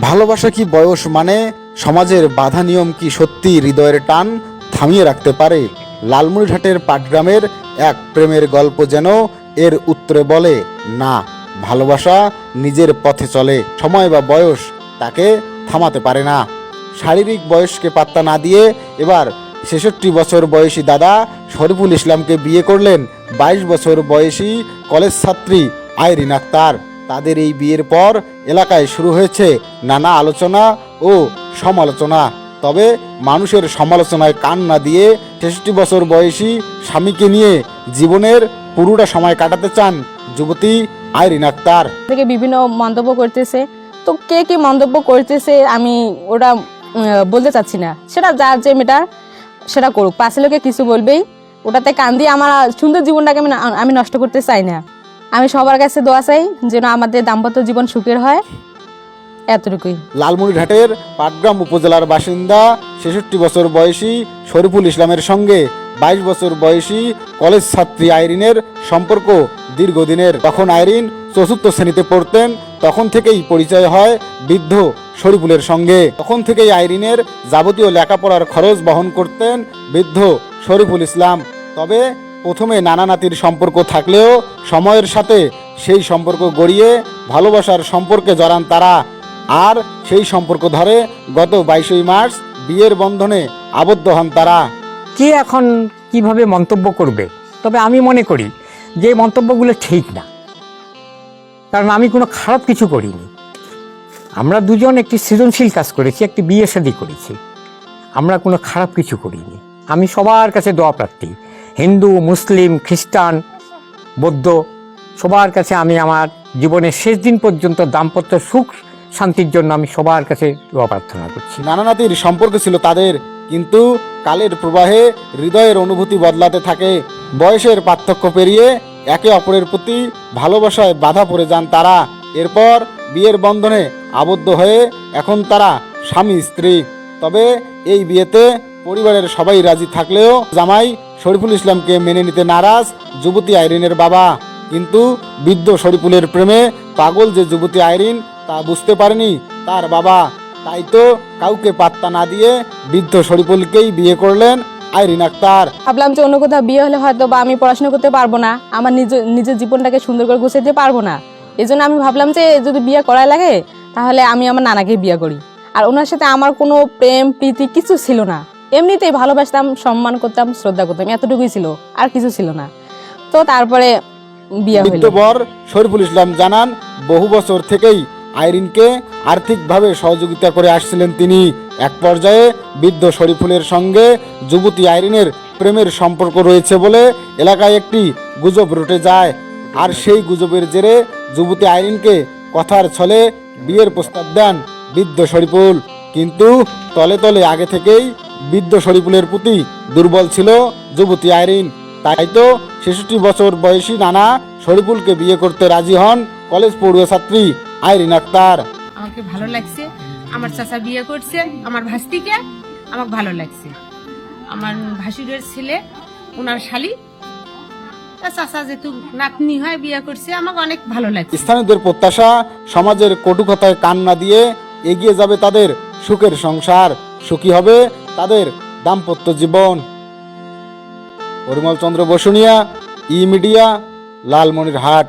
ভালোবাসা কি বয়স মানে? সমাজের বাধা নিয়ম কি সত্যি হৃদয়ের টান? থামিয়ে রাখতে পারে লালমনিরহাটের পাটগ্রামের এক প্রেমের গল্প যেন এর উত্তরে বলে, না, ভালোবাসা নিজের পথে চলে, সময় বা বয়স তাকে থামাতে পারে না। শারীরিক বয়সকে পাত্তা না দিয়ে এবার ছেষট্টি বছর বয়সী দাদা শরীফুল ইসলামকে বিয়ে করলেন। বাইশ বছর বয়সী কলেজ ছাত্রী আইরিন আক্তার। তাদের এই বিয়ের পর এলাকায় শুরু হয়েছে নানা আলোচনা ও সমালোচনা। তবে মানুষের সমালোচনায় কান না দিয়ে ছেষট্টি বছর বয়সী স্বামীকে নিয়ে জীবনের পুরোটা সময় কাটাতে চান যুবতী আইরিন আক্তার। থেকে বিভিন্ন মন্তব্য করতেছে। তো কে কি মন্তব্য করতেছে আমি ওটা বলতে চাচ্ছি না। সেটা যার যে মেটা সেটা করুক। পাশে লোকে কিছু বলবেই। ওটাতে কান দিয়ে আমার সুন্দর জীবনটাকে আমি আমি নষ্ট করতে চাই না। আমি সবার কাছে দোয়া চাই যেন আমাদের দাম্পত্য জীবন সুখের হয়। এতটুকুই। লালমনিরহাটের পাটগ্রাম উপজেলার বাসিন্দা, ছেষট্টি বছর বয়সী শরীফুল ইসলামের সঙ্গে বাইশ বছর বয়সী কলেজ ছাত্রী আইরিনের সম্পর্ক দীর্ঘদিনের। তখন আইরিন চতুর্থ শ্রেণীতে পড়তেন, তখন থেকেই পরিচয় হয় বৃদ্ধ শরীফুলের সঙ্গে। তখন থেকেই আইরিনের যাবতীয় লেখাপড়ার খরচ বহন করতেন বৃদ্ধ শরীফুল ইসলাম। তবে প্রথমে নানা নাতির সম্পর্ক থাকলেও সময়ের সাথে সেই সম্পর্ক গড়িয়ে ভালোবাসার সম্পর্কে জড়ান তারা। আর সেই সম্পর্ক ধরে গত বাইশই মার্চ বিয়ের বন্ধনে আবদ্ধ হন তারা। কে এখন কীভাবে মন্তব্য করবে? তবে আমি মনে করি যে মন্তব্যগুলো ঠিক না। কারণ আমি কোনো খারাপ কিছু করিনি। আমরা দুজন একটি সৃজনশীল কাজ করেছি, একটি বিয়ে শাদী করেছি। আমরা কোনো খারাপ কিছু করিনি। আমি সবার কাছে দোয়া প্রার্থী। হিন্দু, মুসলিম, খ্রিস্টান, বৌদ্ধ, সবার কাছে আমি আমার জীবনের শেষ দিন পর্যন্ত দাম্পত্য সুখ, শান্তির জন্য আমি সবার কাছে প্রার্থনা করছি। নানা নাতির সম্পর্ক ছিল তাদের, কিন্তু কালের প্রবাহে হৃদয়ের অনুভূতি বদলাতে থাকে। বয়সের পার্থক্য পেরিয়ে একে অপরের প্রতি ভালোবাসায় বাধা পড়ে যান তারা। এরপর বিয়ের বন্ধনে আবদ্ধ হয়ে এখন তারা স্বামী, স্ত্রী। তবে এই বিয়েতে পরিবারের সবাই রাজি থাকলেও জামাই শরীফুল ইসলামকে মেনে নিতে নারাজ যুবতী আইরিনের বাবা। কিন্তু বৃদ্ধ শরীফুলের প্রেমে পাগল যে যুবতী আইরিন তা বুঝতে পারেনি তার বাবা। তাই তো কাউকে পাত্তা না দিয়ে বৃদ্ধ শরীফুলকেই বিয়ে করলেন আইরিন আক্তার। ভাবলাম যে অন্য কোথাও বিয়ে হলে হয়তো বা আমি পড়াশোনা করতে পারব না, আমার নিজ, নিজের জীবনটাকে সুন্দর করে গুছিয়ে দিতে পারব না। এই জন্য আমি ভাবলাম যে যদি বিয়ে করাই লাগে, তাহলে আমি আমার নানাকে বিয়ে করি। আর ওনার সাথে আমার কোনো প্রেম, প্রীতি কিছু ছিল না। এমনিতেই ভালোবাসতাম, সম্মান করতাম, শ্রদ্ধা করতাম, এতটুকুই ছিল, আর কিছু ছিল না। তো তারপরে শরীফুল ইসলাম জানান, বহু বছর থেকেই আইরিনকে আর্থিকভাবে সহযোগিতা করে আসছিলেন তিনি। এক পর্যায়ে বৃদ্ধ শরীফুলের সঙ্গে যুবতী আইরিনের প্রেমের সম্পর্ক রয়েছে বলে এলাকায় একটি গুজব রটে যায়। আর সেই গুজবের জেরে যুবতী আইরিনকে কথার ছলে বিয়ের প্রস্তাব দেন বৃদ্ধ শরীফুল। কিন্তু তলে তলে আগে থেকেই বৃদ্ধ শরীফুলের প্রতি দুর্বল ছিল যুবতী আইরিন। তাই তো ছেষট্টি বছর বয়সী নানা শরীফুলকে বিয়ে করতে রাজি হন কলেজ পড়ুয়া ছাত্রী আইরিন আক্তার। আমাকে ভালো লাগছে। আমার চাচা বিয়ে করছে আমার ভাস্তিকে আমাকে ভালো লাগছে। আমার ভাসুরের ছেলে ওনার শালি চাচা যেহেতু নাতনি হয় বিয়ে করছে আমাকে অনেক ভালো লাগছে। স্থানীয়দের প্রত্যাশা সমাজের কটুকথায় কান না দিয়ে এগিয়ে যাবে তাদের সুখের সংসার। সুখী হবে তাদের দাম্পত্য জীবন। Parimal Chandra Basunia E media Lalmonirhat.